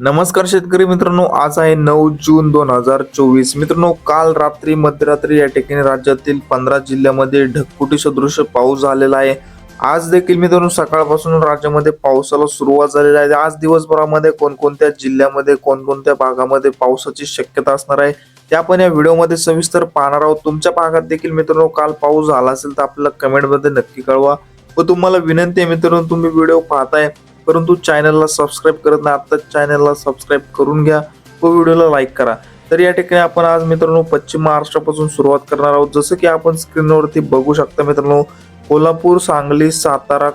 नमस्कार शेतकरी मित्रांनो आज आहे नऊ जून दोन हजार चोवीस. मित्रांनो काल रात्री मध्यरात्री या ठिकाणी राज्यातील पंधरा जिल्ह्यामध्ये ढगफुटी सदृश पाऊस झालेला आहे. आज देखील मित्रांनो सकाळपासून राज्यामध्ये पावसाला सुरुवात झालेली आहे. आज दिवसभरामध्ये कोणकोणत्या जिल्ह्यामध्ये कोणकोणत्या भागामध्ये पावसाची शक्यता असणार आहे ते आपण या व्हिडिओमध्ये सविस्तर पाहणार आहोत. तुमच्या भागात देखील मित्रांनो काल पाऊस झाला असेल तर आपल्याला कमेंटमध्ये नक्की कळवा. व तुम्हाला विनंती आहे मित्रांनो तुम्ही व्हिडिओ पाहताय परंतु चॅनलला सबस्क्राईब करत नाही आता चॅनलला सबस्क्राईब करून घ्या. व व्हिडिओला लाईक करा. तर या ठिकाणी आपण आज मित्रांनो पश्चिम महाराष्ट्रापासून सुरुवात करणार आहोत. जसं की आपण स्क्रीनवरती बघू शकता मित्रांनो कोल्हापूर सांगली सातारा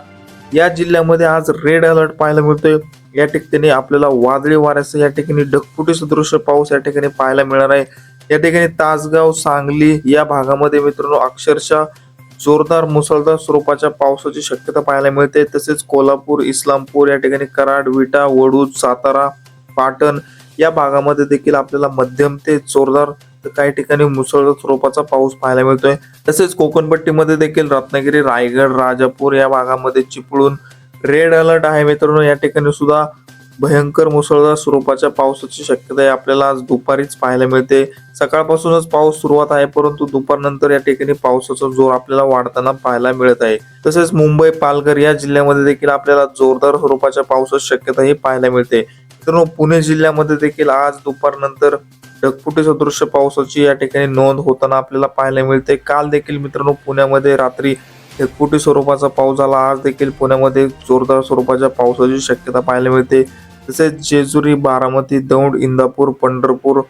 या जिल्ह्यामध्ये आज रेड अलर्ट पाहायला मिळतोय. या ठिकाणी आपल्याला वादळी वाऱ्यासह या ठिकाणी ढगफुटी सदृश पाऊस या ठिकाणी पाहायला मिळणार आहे. या ठिकाणी तासगाव सांगली या भागामध्ये मित्रांनो अक्षरशः जोरदार मुसळधार स्वरूपाच्या पावसाची शक्यता पाहायला मिळते. तसेच कोल्हापूर इस्लामपूर या ठिकाणी कराड विटा वडूज सातारा पाटण या भागामध्ये देखील आपल्याला मध्यम ते जोरदार काही ठिकाणी मुसळधार स्वरूपाचा पाऊस पाहायला मिळतोय. तसेच कोकणपट्टीमध्ये देखील रत्नागिरी रायगड राजापूर या भागामध्ये चिपळून रेड अलर्ट आहे मित्रांनो. या ठिकाणी सुद्धा भयंकर मुसळधार स्वरूपाच्या पावसाची शक्यता आहे. आपल्याला आज दुपारीच पाहायला मिळते. सकाळपासूनच पाऊस सुरुवात आहे परंतु दुपारनंतर या ठिकाणी पावसाचा जोर आपल्याला वाढताना पाहायला मिळत आहे. तसेच मुंबई पालघर या जिल्ह्यामध्ये देखील आपल्याला जोरदार स्वरूपाच्या पावसाची शक्यता ही पाहायला मिळते. मित्रांनो पुणे जिल्ह्यामध्ये देखील आज दुपारनंतर ढगफुटी सदृश्य पावसाची या ठिकाणी नोंद होताना आपल्याला पाहायला मिळते. काल देखील मित्रांनो पुण्यामध्ये रात्री ढगफुटी स्वरूपाचा पाऊस झाला. आज देखील पुण्यामध्ये जोरदार स्वरूपाच्या पावसाची शक्यता पाहायला मिळते. तसेच जेजुरी बारामती दौंड इंदापूर पंढरपूर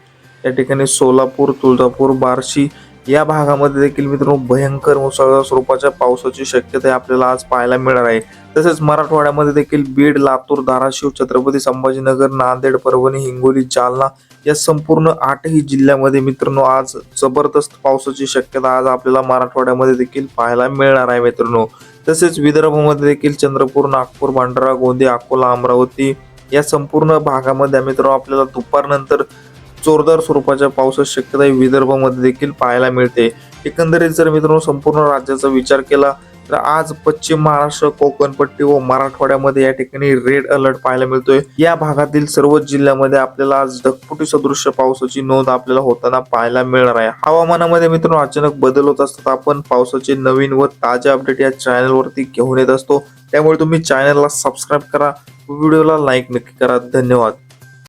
या ठिकाणी सोलापूर तुळजापूर बार्शी या भागामध्ये देखील मित्रांनो भयंकर मुसळधार स्वरूपाच्या पावसाची शक्यता आपल्याला आज पाहायला मिळणार आहे. तसेच मराठवाड्यामध्ये देखील बीड लातूर धाराशिव छत्रपती संभाजीनगर नांदेड परभणी हिंगोली जालना या संपूर्ण आठही जिल्ह्यामध्ये मित्रांनो आज जबरदस्त पावसाची शक्यता आज आपल्याला मराठवाड्यामध्ये देखील पाहायला मिळणार आहे मित्रांनो. तसेच विदर्भामध्ये देखील चंद्रपूर नागपूर भंडारा गोंदिया अकोला अमरावती या संपूर्ण भागामध्ये मित्रांनो आपल्याला दुपारनंतर जोरदार स्वरूपाच्या पावसाची शक्यता विदर्भामध्ये देखील पाहायला मिळते. एकंदरीत जर मित्रांनो संपूर्ण राज्याचा विचार केला तर आज पश्चिम महाराष्ट्र कोकणपट्टी व मराठवाड्यामध्ये या ठिकाणी रेड अलर्ट पाहायला मिळतोय. या भागातील सर्व जिल्ह्यामध्ये आपल्याला आज ढगफुटी सदृश्य पावसाची नोंद आपल्याला होताना पाहायला मिळणार आहे. हवामानामध्ये मित्रांनो अचानक बदल होत असतात. आपण पावसाचे नवीन व ताजे अपडेट या चॅनलवरती घेऊन येत असतो. त्यामुळे तुम्ही चॅनलला सबस्क्राईब करा. व्हिडिओला लाईक नक्की करा. धन्यवाद.